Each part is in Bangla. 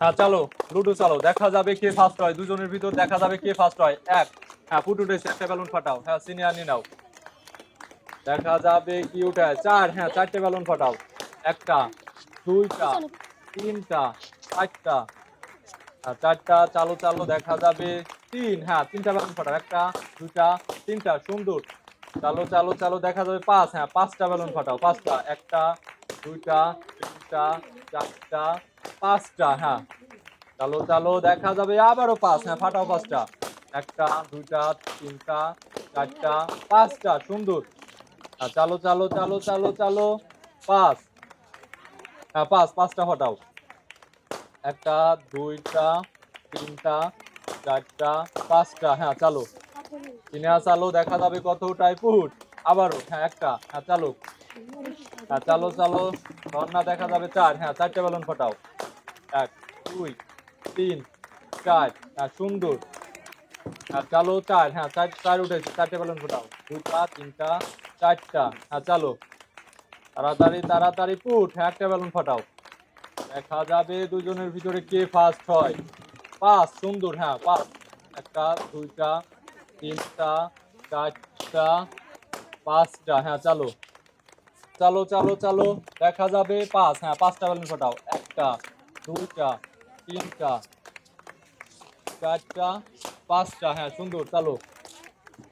হ্যাঁ চলো লুডো চালো। দেখা যাবে কে ফার্স্ট হয়। দুজনের ভিতর দেখা যাবে কে ফার্স্ট হয়। এক। হ্যাঁ ফুট উঠেছে একটা বেলুন ফাটাও। হ্যাঁ সিনিয়র নিয়ে নাও। দেখা যাবে কি উঠায় চার। হ্যাঁ চারটে বেলুন ফাটাও। একটা দুইটা তিনটা চারটা। আর চারটা চালো চালো দেখা যাবে তিন। হ্যাঁ তিনটা বেলুন ফাটাও। একটা দুইটা তিনটা। সুন্দর। চালো চালো চালো দেখা যাবে পাঁচ। হ্যাঁ পাঁচটা বেলুন ফাটাও। পাঁচটা একটা দুইটা তিনটা চারটা পাঁচটা হ্যাঁ। চালো চালো, দেখা যাবে, আবারও পাঁচ হ্যাঁ ফাটাও পাঁচটা। একটা, দুইটা, তিনটা, চারটা, পাঁচটা, সুন্দর। হ্যাঁ চালো চালো চালো চালো চালো, পাঁচ। হ্যাঁ পাঁচ, পাঁচটা ফাটাও। একটা, দুইটা, তিনটা, চারটা, পাঁচটা হ্যাঁ চালো। কিনে চালো, দেখা যাবে কতটাই ফুট আবারও হ্যাঁ একটা হ্যাঁ চালো। হ্যাঁ চালো চালো ঝর্ণা দেখা যাবে চার হ্যাঁ চারটে বেলুন ফোটাও। এক দুই, তিন, চার হ্যাঁ সুন্দর। হ্যাঁ চালো চার হ্যাঁ চার চার উঠেছে, চারটে বেলুন ফোটাও দুটা, তিনটা, চারটা হ্যাঁ চালো। তাড়াতাড়ি তাড়াতাড়ি ফুট হ্যাঁ একটা বেলুন ফোটাও। দেখা যাবে দুজনের ভিতরে কে ফার্স্ট হয়। পাঁচ, সুন্দর হ্যাঁ পাঁচ। একটা, দুইটা, তিনটা, চারটা, পাঁচটা হ্যাঁ চালো। চালো চালো চালো, দেখা যাবে পাঁচ হ্যাঁ পাঁচটা বেলুন ফোটাও। একটা দুইটা তিনটা চারটা পাঁচটা হ্যাঁ সুন্দর চালো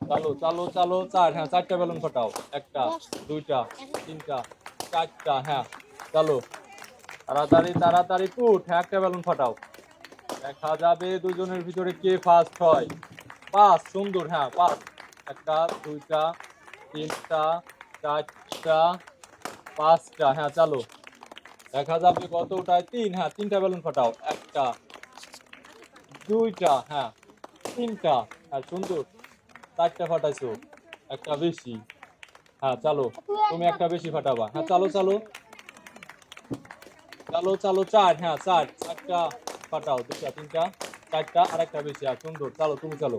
চালো চালো চালো চার হ্যাঁ চারটা বেলুন ফোটাও একটা দুইটা তিনটা চারটা হ্যাঁ চালো তাড়াতাড়ি তাড়াতাড়ি ফুট হ্যাঁ একটা বেলুন ফোটাও দেখা যাবে দুজনের ভিতরে কে ফার্স্ট হয় পাঁচ সুন্দর হ্যাঁ পাঁচ একটা দুইটা তিনটা চারটা পাঁচটা হ্যাঁ চালো দেখা যাবে কতটায় তিন হ্যাঁ তিনটা বেলুন ফোটাও। একটা, দুইটা হ্যাঁ তিনটা। হ্যাঁ সুন্দর। চারটা ফাটাইছো। একটা বেশি। হ্যাঁ চালো। তুমি একটা বেশি ফাটাবা। হ্যাঁ চালো চালো। চালো চালো, চার হ্যাঁ চার। চারটা ফাটাও। দুটা তিনটা, চারটা আর একটা বেশি। আর সুন্দর। চালো, তুমি চালো।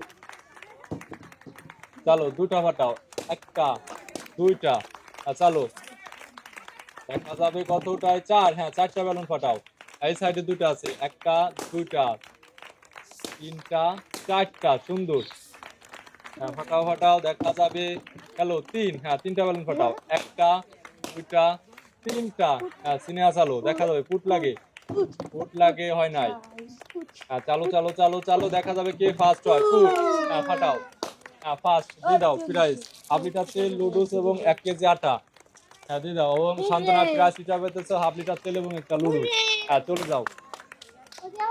চালো দুটা ফাটাও। একটা, দুইটা। আর চালো। দেখা যাবে কতটায়? চার হ্যাঁ চারটা বেলুন ফাটাও। এই সাইডে দুটো আছে, একটা, দুইটা, তিনটা, চারটা, সুন্দর। হ্যাঁ ফাটাও ফাটাও, দেখা যাবে। হ্যালো, তিন হ্যাঁ তিনটা বেলুন ফাটাও। একটা, দুইটা, তিনটা। হ্যাঁ সিনেমা চালো দেখা যাবে, ফুট লাগে। ফুট লাগে, হয় নাই। হ্যাঁ চালো চালো চালো চালো, দেখা যাবে কে ফার্স্ট হয়, ফুট। হ্যাঁ ফাটাও। হ্যাঁ ফার্স্ট দিয়ে দাও লিটার তেল লুডুস এবং এক কেজি আটা। হ্যাঁ দিদা ও এবং সান্ত্বনা যাবে হিসাবে তো হাফ লিটার তেল এবং একটা লুডু। হ্যাঁ চলে যাও।